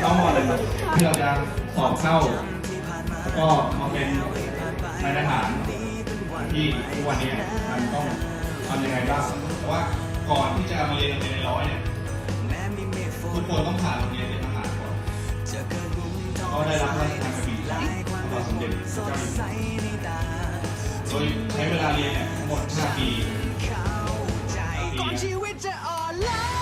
เข้ามอเลยที่เราจะสอบเข้าก็มาเป็นนายทหารที่ทุกวันนี้มันต้องทำยังไงบ้างเพราะว่าก่อนที่จะมาเรียนเรียนในร้อยเนี่ยทุกคนต้องผ่านโรงเรียนเป็นทหารก่อนก็ได้รับระราชทานกระบี่จากพระสมเด็จพระเจ้าอยู่โดยใช้เวลาเรียนเนี่ยทั้งหมด5ปี5ปี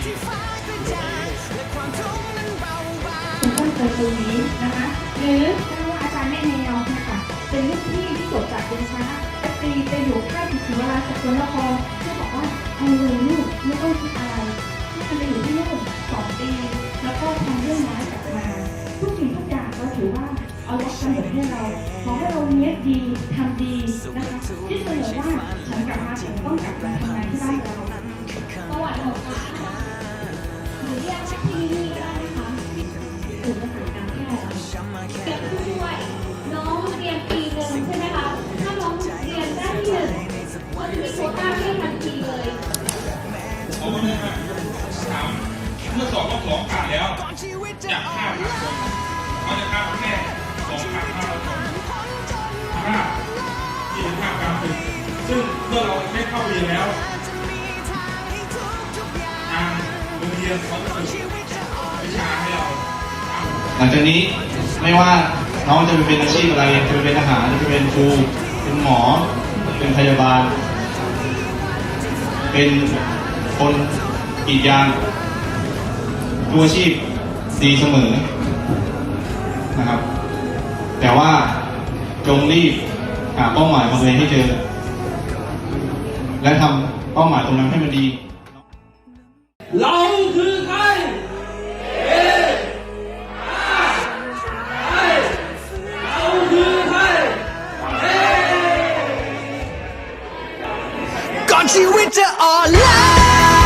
วันที่ฟ้ากระจ่างและความทุกข์นั้นเบาบางคุณต้นเคยตรงนี้นะคะหรือถ้าว่าอาจารย์แม่แนวนะคะเป็นลูกพี่ที่จบจากเรียนช้าปตีไปอยู่ค่ายถึงเวลาสกลนครก็บอกว่าเอาเลยลูกไม่ต้องคิดอะไรที่มันไปอยู่ที่นู่นสองปีแล้วก็ทำเรื่องร้ายกลับมาทุกสิ่งทุกอย่างเราถือว่าเอาวัดกำหนดให้เราขอให้เราเนี้ยดีทำดีนะคะที่เสนอว่าฉันกลับมาฉันต้องกลับ ศูนย์ประสาการแพทย์เป็นผู้ช่วยน้องเรียนปีหนึ่งใช่ไหมคะ ถ้าน้องเรียนได้ที่หนึ่งก็จะมีโควต้าให้ทันทีเลยเอาไว้เลยครับถามเมื่อสอบรอบสองผ่านแล้วอนชีวิตจากอ่อห้าเขาจะเข้าแค่สองพันห้าร้อยคนห้ายี่สิบห้าการฝึกซึ่งเมื่อเราได้เข้าเรียนแล้วทางให้ทุกทุกๆอย่างทางโรงเรียนเขาจะ หลังจากนี้ไม่ว่าน้องจะไปเป็นอาชีพอะไร จะไปเป็นทหารจะไปเป็นครู เป็นหมอ เป็นพยาบาล เป็นคนกีดยางทุกอาชีพดีเสมอนะครับ แต่ว่าจงรีบหาเป้าหมายของตัวเองให้เจอ และทำเป้าหมายตรงนั้นให้มันดี เราคือ ก่อนชีวิตจะอ่อนล้า